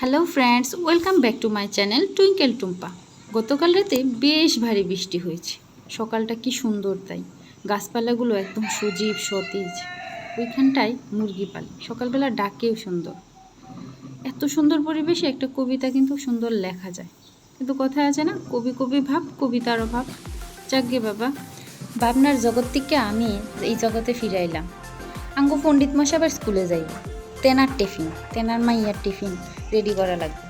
Hello friends welcome back to my channel Twinkle Tumpa গতকাল রাতে বেশ ভারী বৃষ্টি হয়েছে। সকালটা কি সুন্দর তাই। গাছপালাগুলো একদম সজীব, সতেজ। ওইখানটায় মুরগি পালি। সকালবেলা ডাকেও সুন্দর। এত সুন্দর পরিবেশে একটা কবিতা কিন্তু সুন্দর লেখা যায়। কিন্তু কথা আছে না, কবি কবি ভাব, কবিতারও ভাব। যাকগে বাবা, ভাবনার জগৎ থেকে আমি এই জগতে ফিরাইলাম আঙ্গু পণ্ডিত মশাবার স্কুলে যাই। তেনার টিফিন, তেনার মাইয়ার টিফিন রেডি করা লাগবে।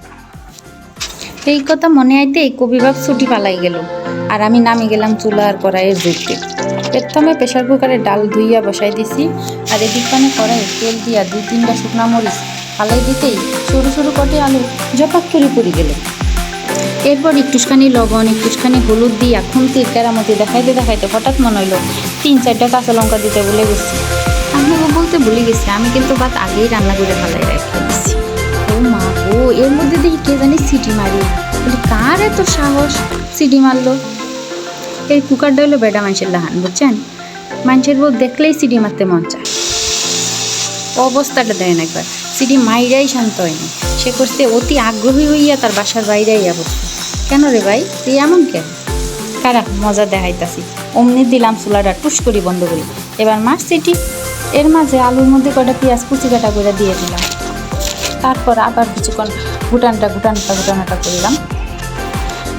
এই কথা মনে আইতে কবিবাব ছুটি পালাই গেল। আর আমি নামি গেলাম চুলা আর কড়াইয়ের জুড়তে। প্রথমে প্রেশার কুকারে ডাল ধুইয়া বসাই দিছি, আর এদিক পানে কড়াই তেল দিয়া দুই তিনটা শুকনা মরিচ পালাই দিতেই সরু সরু কটে আলু জপাক করে পড়ে গেল। এরপর একটুখানি লবণ, একটুখানি হলুদ দিয়া খুন্তির কেরামতি দেখাইতে দেখাইতে হঠাৎ মনে হইল, তিন চারটা কাঁচা লঙ্কা দিতে বলে গেছি। আমি ও বলতে ভুলে গেছি। আমি কিন্তু ভাত আগেই রান্না করে ভালাই রেখে দিছি। ও মা ও এর মধ্যে দেখি কে জানি সিটি মারি বলি, কার এত সাহস? সিটি মারলো। এই কুকারটা হলো বেটা মানুষের লাহান, বুঝছেন? মানুষের বউ দেখলেই সিটি মারতে মন চায়। অবস্থাটা দেয় না একবার। সিটি মাইরাই শান্ত হয়নি। সে করতে অতি আগ্রহী হইয়া তার বাসার বাইরে আইয়া বসছে কেন রে ভাই? তুই এমন কেন? কারা? মজা দেখাইতাছি। অমনি দিলাম চুলাটা টুস করি বন্ধ করি। এবার মার সিটি। এর মাঝে আলুর মধ্যে কটা পেঁয়াজ কুচি কাটা করে দিয়ে দিলাম। তারপর আবার কিছুক্ষণ ঘুটানটা ঘুটানটা ঘুটানাটা করলাম।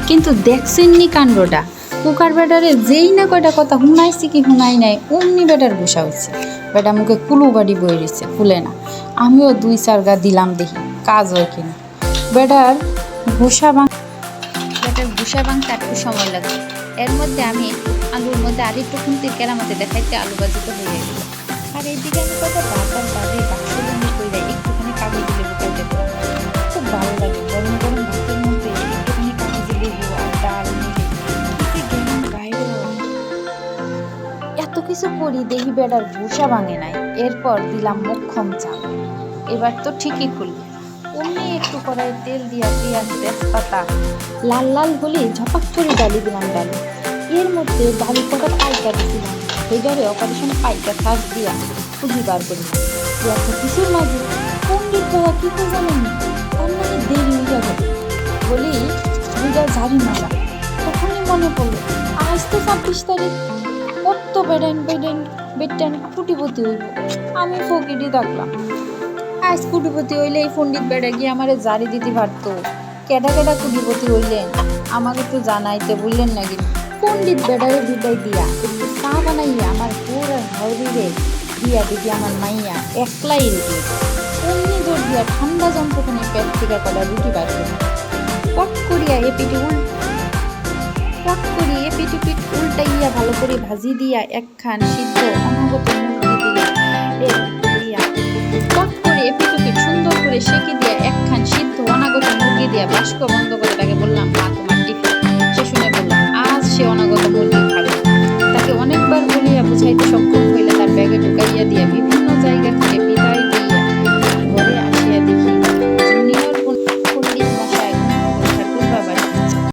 কিন্তু দেখছেননি কাণ্ডটা? কুকার ব্যাটারে যেই না কয়টা কথা হুনাইছি কি হুনাই নাই, অমনি ব্যাটার বসা হয়েছে বেটা মুখে কুলু বাড়ি বয়ে রয়েছে, ফুলে না। আমিও দুই চার গা দিলাম দেখি, কাজ হয় কিনা। বেটার ভূষা ভাঙ বেটার ভূষা ভাঙতে একটু সময় লাগবে। এর মধ্যে আমি আলুর মধ্যে আর আরেকটু খুন্তির কেরামতে দেখাইতে আলু ভাজি তো হয়ে গেল আর এইদিকে আমি কথা বারবার বাজে বাক্স বন্দি করে একটুখানি কাগজ দিলে বুকাইতে খুব ভালো লাগে, গরম গরম মধ্যে একটুখানি লেবু আর ডাল এত কিছু করি, দেখি বেড়ার ভূষা ভাঙে নাই। এরপর দিলাম মুখ্যম চাল এবার তো ঠিকই খুলবে অমনি একটু কড়াই তেল দিয়া পেঁয়াজ, তেজপাতা, লাল লাল হলে ঝপাক করে ডালি দিলাম ডালি। এর মধ্যে ডালি কটা পাইকা দিছিলাম হেডারে অপারেশন পাইকা শ্বাস দিয়া খুঁজি বার করি। এত কিছুর মাঝে? পণ্ডিত বাবা কি করে জানেন তার মানে দেরি হয়ে যাবে। বলি দুইটা জারি মারা তখনই মনে পড়ল, আজ তো ছাব্বিশ তারিখ। কত বেডেন বেডেন বেডেন কুটিপতি হইব। আমি ফকিরি থাকলাম। আজ কুটিপতি হইলে এই পণ্ডিত বেড়া গিয়ে আমারে জারি দিতে পারতো। কেডা কেডা কুটিপতি হইলেন? আমাকে তো জানাইতে বললেন নাকি পণ্ডিত বেড়ারে বিদায় দিয়া একটু চা বানাইয়া আমার পুরো হাউরিরে দিয়া দিদি আমার মাইয়া একলাই রুটি অমনি জোর দিয়া ঠান্ডা যন্ত্রখানি পেট থেকে কটা রুটি বার করে পট করিয়া এ পিঠে উল পট করিয়ে পিটু পিট উল্টাইয়া ভালো করে ভাজি দিয়া একখান সিদ্ধ অনাগত এ দিয়া পট করে পিটু পিট সুন্দর করে সেকে দিয়া একখান সিদ্ধ অনাগত মুরগি দিয়া বাষ্প বন্ধ করে বললাম আজ